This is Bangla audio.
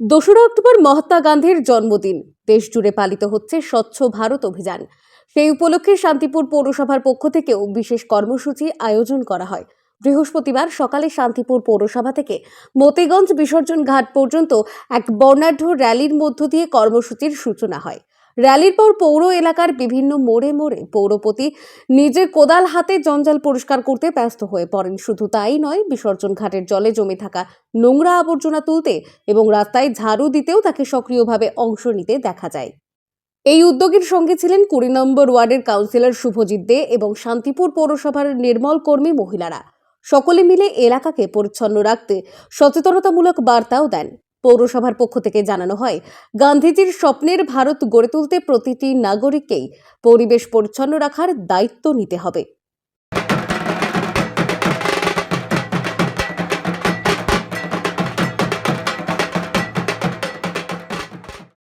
দোসরা অক্টোবর মহাত্মা গান্ধীর জন্মদিন। দেশ জুড়ে পালিত হচ্ছে স্বচ্ছ ভারত অভিযান। সেই উপলক্ষে শান্তিপুর পৌরসভার পক্ষ থেকেও বিশেষ কর্মসূচি আয়োজন করা হয়। বৃহস্পতিবার সকালে শান্তিপুর পৌরসভা থেকে মতিগঞ্জ বিসর্জন ঘাট পর্যন্ত এক বর্ণাঢ্য র্যালির মধ্য দিয়ে কর্মসূচির সূচনা হয়। র্যালির পর পৌর এলাকার বিভিন্ন মোড়ে মোড়ে পৌরপতি নিজে কোদাল হাতে জঞ্জাল পরিষ্কার করতে ব্যস্ত হয়ে পড়েন। শুধু তাই নয়, বিসর্জন ঘাটের জলে জমে থাকা নোংরা আবর্জনা তুলতে এবং রাস্তায় ঝাড়ু দিতেও তাকে সক্রিয়ভাবে অংশ নিতে দেখা যায়। এই উদ্যোগের সঙ্গে ছিলেন কুড়ি নম্বর ওয়ার্ডের কাউন্সিলর শুভজিৎ দে এবং শান্তিপুর পৌরসভার নির্মল কর্মী মহিলারা। সকলে মিলে এলাকাকে পরিচ্ছন্ন রাখতে সচেতনতামূলক বার্তাও দেন। পৌরসভার পক্ষ থেকে জানানো হয়, গান্ধীজির স্বপ্নের ভারত গড়ে তুলতে প্রতিটি নাগরিককেই পরিবেশ পরিচ্ছন্ন রাখার দায়িত্ব নিতে হবে।